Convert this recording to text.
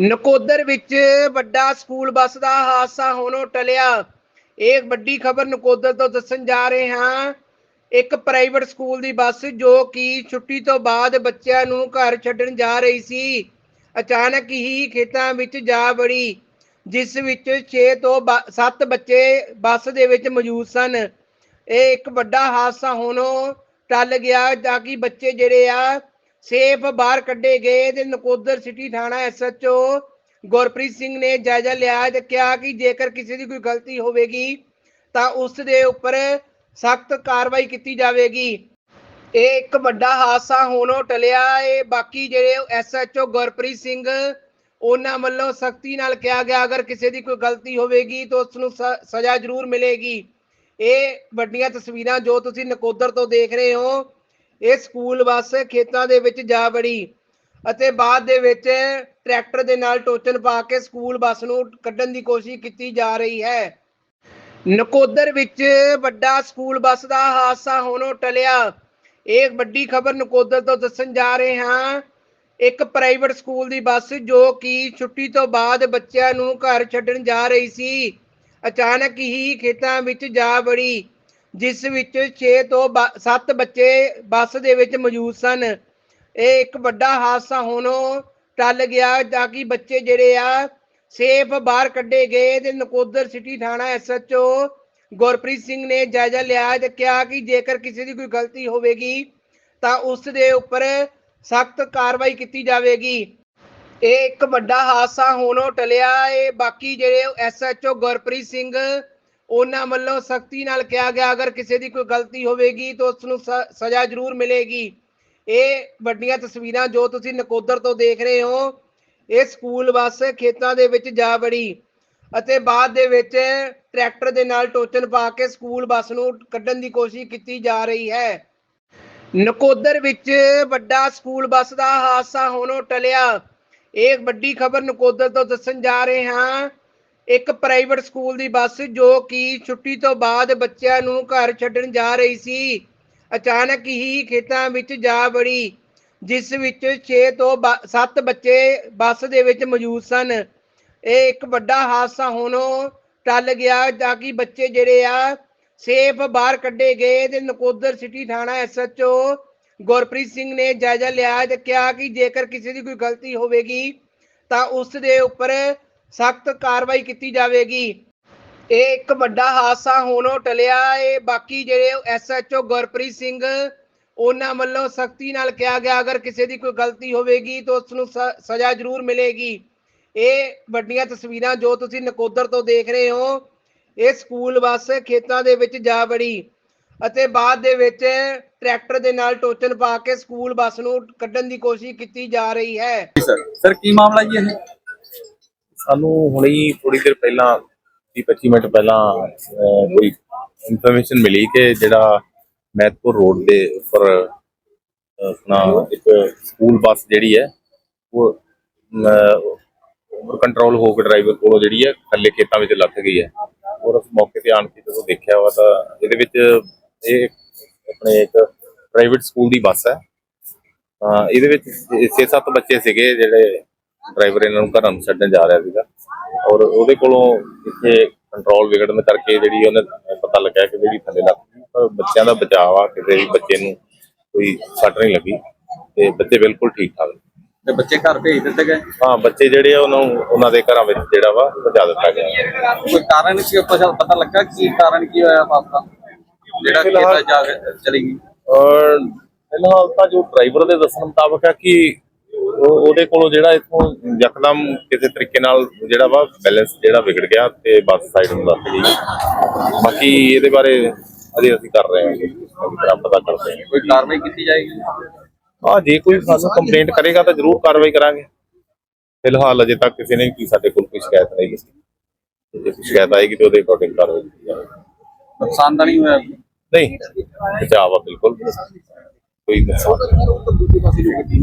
ਨਕੋਦਰ ਵਿੱਚ ਵੱਡਾ school bus ਦਾ ਹਾਦਸਾ ਹੋਣੋਂ ਟਲਿਆ। ਇਹ ਵੱਡੀ ਖਬਰ ਨਕੋਦਰ ਤੋਂ ਦੱਸਣ ਜਾ ਰਹੇ ਹਾਂ। ਇੱਕ ਪ੍ਰਾਈਵੇਟ ਸਕੂਲ ਦੀ ਬੱਸ ਜੋ ਕਿ ਛੁੱਟੀ ਤੋਂ ਬਾਅਦ ਬੱਚਿਆਂ ਨੂੰ ਘਰ ਛੱਡਣ ਜਾ ਰਹੀ ਸੀ, ਅਚਾਨਕ ਹੀ ਖੇਤਾਂ ਵਿੱਚ ਜਾ ਵੜੀ, ਜਿਸ ਵਿੱਚ 6 ਤੋਂ 7 ਬੱਚੇ ਬੱਸ ਦੇ ਵਿੱਚ ਮੌਜੂਦ ਸਨ। ਇਹ ਇੱਕ ਵੱਡਾ ਹਾਦਸਾ ਹੋਣੋਂ ਟਲ ਗਿਆ, ਤਾਂ ਕਿ ਬੱਚੇ ਜਿਹੜੇ ਆ ਸੇਫ ਬਾਹਰ ਕੱਢੇ ਗਏ ਤੇ ਨਕੋਦਰ ਸਿਟੀ ਥਾਣਾ ਐਸਐਚਓ ਗੁਰਪ੍ਰੀਤ ਸਿੰਘ ਨੇ ਜਾਇਜ਼ਾ ਲਿਆ ਤੇ ਕਿਹਾ ਕਿ ਜੇਕਰ ਕਿਸੇ ਦੀ ਕੋਈ ਗਲਤੀ ਹੋਵੇਗੀ ਤਾਂ ਉਸ ਦੇ ਉੱਪਰ ਸਖਤ ਕਾਰਵਾਈ ਕੀਤੀ ਜਾਵੇਗੀ। ਇਹ ਇੱਕ ਵੱਡਾ ਹਾਦਸਾ ਹੋਣੋਂ ਟਲਿਆ ਇਹ ਬਾਕੀ ਜਿਹੜੇ ਐਸਐਚਓ ਗੁਰਪ੍ਰੀਤ ਸਿੰਘ ਉਹਨਾਂ ਵੱਲੋਂ ਸਖਤੀ ਨਾਲ ਕਿਹਾ ਗਿਆ, ਅਗਰ ਕਿਸੇ ਦੀ ਕੋਈ ਗਲਤੀ ਹੋਵੇਗੀ ਤਾਂ ਉਸ ਨੂੰ ਸ- ਸਜ਼ਾ ਜ਼ਰੂਰ ਮਿਲੇਗੀ। ਇਹ ਵੱਡੀਆਂ ਤਸਵੀਰਾਂ ਜੋ ਤੁਸੀਂ ਨਕੋਦਰ ਤੋਂ ਦੇਖ ਰਹੇ ਹੋ ਇਹ ਸਕੂਲ ਬੱਸ ਖੇਤਾਂ ਦੇ ਵਿੱਚ ਜਾ ਵੜੀ ਅਤੇ ਬਾਅਦ ਦੇ ਵਿੱਚ ਟਰੈਕਟਰ ਦੇ ਨਾਲ ਟੋਚਨ ਪਾ ਕੇ ਸਕੂਲ ਬੱਸ ਨੂੰ ਕੱਢਣ ਦੀ ਕੋਸ਼ਿਸ਼ ਕੀਤੀ ਜਾ ਰਹੀ ਹੈ। ਨਕੋਦਰ ਵਿੱਚ ਵੱਡਾ ਸਕੂਲ ਬੱਸ ਦਾ ਹਾਦਸਾ ਹੋਣੋਂ ਟਲਿਆ। ਇਹ ਵੱਡੀ ਖਬਰ ਨਕੋਦਰ ਤੋਂ ਦੱਸਣ ਜਾ ਰਹੇ ਹਾਂ। ਇੱਕ ਪ੍ਰਾਈਵੇਟ ਸਕੂਲ ਦੀ ਬੱਸ ਜੋ ਕਿ ਛੁੱਟੀ ਤੋਂ ਬਾਅਦ ਬੱਚਿਆਂ ਨੂੰ ਘਰ ਛੱਡਣ ਜਾ ਰਹੀ ਸੀ। ਅਚਾਨਕ ਹੀ ਖੇਤਾਂ ਵਿੱਚ ਜਾ ਵੜੀ। ਜਿਸ ਵਿੱਚ 6 ਤੋਂ 7 ਬੱਚੇ ਬੱਸ ਦੇ ਵਿੱਚ ਮੌਜੂਦ ਸਨ। ਇਹ ਇੱਕ ਵੱਡਾ ਹਾਦਸਾ ਹੋਣੋਂ ਟਲ ਗਿਆ ਤਾਂ ਕਿ ਬੱਚੇ ਜਿਹੜੇ ਆ, ਸੇਫ ਬਾਹਰ ਕੱਢੇ ਗਏ ਤੇ ਨਕੋਦਰ ਸਿਟੀ ਥਾਣਾ ਐਸਐਚਓ ਗੁਰਪ੍ਰੀਤ ਸਿੰਘ ਨੇ ਜਾਇਜ਼ਾ ਲਿਆ ਤੇ ਕਿਹਾ ਕਿ ਜੇਕਰ ਕਿਸੇ ਦੀ ਕੋਈ ਗਲਤੀ ਹੋਵੇਗੀ ਤਾਂ ਉਸ ਦੇ ਉੱਪਰ ਸਖਤ ਕਾਰਵਾਈ ਕੀਤੀ ਜਾਵੇਗੀ। ਇਹ ਇੱਕ ਵੱਡਾ ਹਾਦਸਾ ਹੋਣੋਂ ਟਲਿਆ। ਇਹ ਬਾਕੀ ਜਿਹੜੇ ਐਸਐਚਓ ਗੁਰਪ੍ਰੀਤ ਸਿੰਘ ਉਹਨਾਂ ਵੱਲੋਂ ਸਖਤੀ ਨਾਲ ਕਿਹਾ ਗਿਆ, ਅਗਰ ਕਿਸੇ ਦੀ ਕੋਈ ਗਲਤੀ ਹੋਵੇਗੀ ਤਾਂ ਉਸ ਨੂੰ ਸ- ਸਜ਼ਾ ਜ਼ਰੂਰ ਮਿਲੇਗੀ। ਇਹ ਵੱਡੀਆਂ ਤਸਵੀਰਾਂ ਜੋ ਤੁਸੀਂ ਨਕੋਦਰ ਤੋਂ ਦੇਖ ਰਹੇ ਹੋ, ਇਹ ਸਕੂਲ ਬੱਸ ਖੇਤਾਂ ਦੇ ਵਿੱਚ ਜਾ ਵੜੀ ਅਤੇ ਬਾਅਦ ਦੇ ਵਿੱਚ ਟਰੈਕਟਰ ਦੇ ਨਾਲ ਟੋਚਨ ਪਾ ਕੇ ਸਕੂਲ ਬੱਸ ਨੂੰ ਕੱਢਣ ਦੀ ਕੋਸ਼ਿਸ਼ ਕੀਤੀ ਜਾ ਰਹੀ ਹੈ। ਨਕੋਦਰ ਵਿੱਚ ਵੱਡਾ ਸਕੂਲ ਬੱਸ ਦਾ ਹਾਦਸਾ ਹੋਣੋਂ ਟਲਿਆ। ਇਹ ਵੱਡੀ ਖਬਰ ਨਕੋਦਰ ਤੋਂ ਦੱਸਣ ਜਾ ਰਹੇ ਹਾਂ ਇੱਕ ਪ੍ਰਾਈਵੇਟ ਸਕੂਲ ਦੀ ਬੱਸ ਜੋ ਕਿ ਛੁੱਟੀ ਤੋਂ ਬਾਅਦ ਬੱਚਿਆਂ ਨੂੰ ਘਰ ਛੱਡਣ ਜਾ ਰਹੀ ਸੀ। ਅਚਾਨਕ ਹੀ ਖੇਤਾਂ ਵਿੱਚ ਜਾ ਵੜੀ, ਜਿਸ ਵਿੱਚ 6 ਤੋਂ 7 ਬੱਚੇ ਬੱਸ ਦੇ ਵਿੱਚ ਮੌਜੂਦ ਸਨ। ਇਹ ਇੱਕ ਵੱਡਾ ਹਾਦਸਾ ਹੋਣੋਂ ਟਲ ਗਿਆ ਤਾਂ ਕਿ ਬੱਚੇ ਜਿਹੜੇ ਆ ਸੇਫ ਬਾਹਰ ਕੱਢੇ ਗਏ ਤੇ ਨਕੋਦਰ ਸਿਟੀ ਥਾਣਾ ਐਸਐਚਓ ਗੁਰਪ੍ਰੀਤ ਸਿੰਘ ਨੇ ਜਾਇਜ਼ਾ ਲਿਆ ਤੇ ਕਿਹਾ ਕਿ ਜੇਕਰ ਕਿਸੇ ਦੀ ਕੋਈ ਗਲਤੀ ਹੋਵੇਗੀ ਤਾਂ ਉਸ ਦੇ ਉੱਪਰ ਸਖਤ ਕਾਰਵਾਈ ਕੀਤੀ ਜਾਵੇਗੀ। ਇਹ ਇੱਕ ਵੱਡਾ ਹਾਦਸਾ ਹੋਣੋਂ ਟਲਿਆ ਇਹ ਬਾਕੀ ਜਿਹੜੇ ਐਸਐਚਓ ਗੁਰਪ੍ਰੀਤ ਸਿੰਘ, ਉਹਨਾਂ ਵੱਲੋਂ ਸਖਤੀ ਨਾਲ ਕਿਹਾ ਗਿਆ, ਅਗਰ ਕਿਸੇ ਦੀ ਕੋਈ ਗਲਤੀ ਹੋਵੇਗੀ ਤਾਂ ਉਸ ਨੂੰ ਸਜ਼ਾ ਜ਼ਰੂਰ ਮਿਲੇਗੀ। ਇਹ ਵੱਡੀਆਂ ਤਸਵੀਰਾਂ ਜੋ ਤੁਸੀਂ ਨਕੋਦਰ ਤੋਂ ਦੇਖ ਰਹੇ ਹੋ, ਇਹ ਸਕੂਲ ਬੱਸ ਖੇਤਾਂ ਦੇ ਵਿੱਚ ਜਾ ਵੜੀ ਅਤੇ ਬਾਅਦ ਦੇ ਵਿੱਚ ਟਰੈਕਟਰ ਦੇ ਨਾਲ ਟੋਚਨ ਪਾ ਕੇ ਸਕੂਲ ਬੱਸ ਨੂੰ ਕੱਢਣ ਦੀ ਕੋਸ਼ਿਸ਼ ਕੀਤੀ ਜਾ ਰਹੀ ਹੈ। ਸਰ। ਸਰ, ਕੀ ਮਾਮਲਾ ਜੀ ਇਹ? ਸਾਨੂੰ ਹੁਣੇ ਹੀ ਥੋੜੀ ਦੇਰ ਪਹਿਲਾਂ 20-25 ਮਿੰਟ ਪਹਿਲਾਂ ਕੋਈ ਇਨਫੋਰਮੇਸ਼ਨ ਮਿਲੀ ਕਿ ਜਿਹੜਾ ਮੈਤਪੁਰ ਰੋਡ ਦੇ ਉੱਪਰ ਆਪਣਾ ਇੱਕ ਸਕੂਲ ਬੱਸ ਜਿਹੜੀ ਹੈ, ਉਹ ਕੰਟਰੋਲ ਹੋ ਕੇ ਡਰਾਈਵਰ ਕੋਲੋਂ ਜਿਹੜੀ ਹੈ, ਥੱਲੇ ਖੇਤਾਂ ਵਿੱਚ ਲੱਥ ਗਈ ਹੈ। ਔਰ ਉਸ ਮੌਕੇ ਤੇ ਆਣ ਕੇ ਜਦੋਂ ਦੇਖਿਆ ਵਾ ਤਾਂ ਇਹਦੇ ਵਿੱਚ ਇਹ ਆਪਣੇ ਇੱਕ ਪ੍ਰਾਈਵੇਟ ਸਕੂਲ ਦੀ ਬੱਸ ਹੈ। ਇਹਦੇ ਵਿੱਚ 6-7 ਬੱਚੇ ਸੀਗੇ ਜਿਹੜੇ ਡਰਾਈਵਰ ਇਹਨਾਂ ਨੂੰ ਘਰਾਂ ਨੂੰ ਛੱਡਣ ਜਾ ਰਿਹਾ ਸੀਗਾ। ਔਰ ਉਹਦੇ ਕੋਲੋਂ ਇੱਥੇ ਕੰਟਰੋਲ ਵਿਗੜਨ ਕਰਕੇ ਜਿਹੜੀ ਉਹਨੇ ਪਤਾ ਲੱਗਿਆ ਕਿ ਜਿਹੜੀ ਥੱਲੇ ਲੱਗ ਗਈ ਪਰ ਬੱਚਿਆਂ ਦਾ ਬਚਾਅ ਆ ਕਿਸੇ ਵੀ ਬੱਚੇ ਨੂੰ ਕੋਈ ਸੱਟ ਨਹੀਂ ਲੱਗੀ ਤੇ ਬੱਚੇ ਬਿਲਕੁਲ ਠੀਕ ਠਾਕ ਨੇ। ਤੇ ਬੱਚੇ ਘਰ ਭੇਜ ਦਿੱਤੇ ਗਏ? ਹਾਂ ਬੱਚੇ ਜਿਹੜੇ ਆ ਉਹਨਾਂ ਨੂੰ ਉਹਨਾਂ ਦੇ ਘਰਾਂ ਵਿੱਚ ਜਿਹੜਾ ਵਾ ਪਹੁੰਚਾ ਦਿੱਤਾ ਗਿਆ। ਕੋਈ ਕਾਰਨ ਕੀ ਪਤਾ ਪਤਾ ਲੱਗਾ ਕੀ ਕਾਰਨ ਕੀ ਹੋਇਆ ਦਾ ਜਿਹੜਾ ਕਿਤਾ ਜਾ ਚਲੀ ਗਈ। ਔਰ ਫਿਲਹਾਲ ਤਾਂ ਜੋ ਡਰਾਈਵਰ ਦੇ ਦੱਸਣ ਮੁਤਾਬਕ ਹੈ ਕਿ ਉਹ ਉਹਦੇ ਕੋਲੋਂ ਜਿਹੜਾ ਇਥੋਂ ਯਕਦਮ ਕਿਸੇ ਤਰੀਕੇ ਨਾਲ ਜਿਹੜਾ ਵਾ ਬੈਲੈਂਸ ਜਿਹੜਾ ਵਿਗੜ ਗਿਆ ਤੇ ਬੱਸ ਸਾਈਡ ਨੂੰ ਲੱਗ ਗਈ। ਬਾਕੀ ਇਹਦੇ ਬਾਰੇ ਅਜੇ ਅਸੀਂ ਕਰ ਰਹੇ ਹਾਂ ਕਿ ਤਰ੍ਹਾਂ ਪਤਾ ਕਰਦੇ ਹਾਂ। ਕੋਈ ਕਾਰਵਾਈ ਕੀਤੀ ਜਾਏਗੀ? ਹਾਂ ਜੇ ਕੋਈ ਸਾਨੂੰ ਕੰਪਲੇਂਟ ਕਰੇਗਾ ਤਾਂ ਜ਼ਰੂਰ ਕਾਰਵਾਈ ਕਰਾਂਗੇ। ਫਿਲਹਾਲ ਅਜੇ ਤੱਕ ਕਿਸੇ ਨੇ ਕੀ ਸਾਡੇ ਕੋਲ ਕੋਈ ਸ਼ਿਕਾਇਤ ਨਹੀਂ ਦਿੱਤੀ ਜੇ ਕੋਈ ਸ਼ਿਕਾਇਤ ਆਏਗੀ ਤਾਂ ਉਹਦੇ ਅਕੋਰਡਿੰਗ ਕਾਰਵਾਈ ਕੀਤੀ ਜਾਵੇਗੀ ਨੁਕਸਾਨ ਤਾਂ ਨਹੀਂ ਹੋਇਆ? ਨਹੀਂ ਬਚਾਅ ਵਾ ਬਿਲਕੁਲ। ਕੋਈ ਨੁਕਸਾਨ ਨਹੀਂ।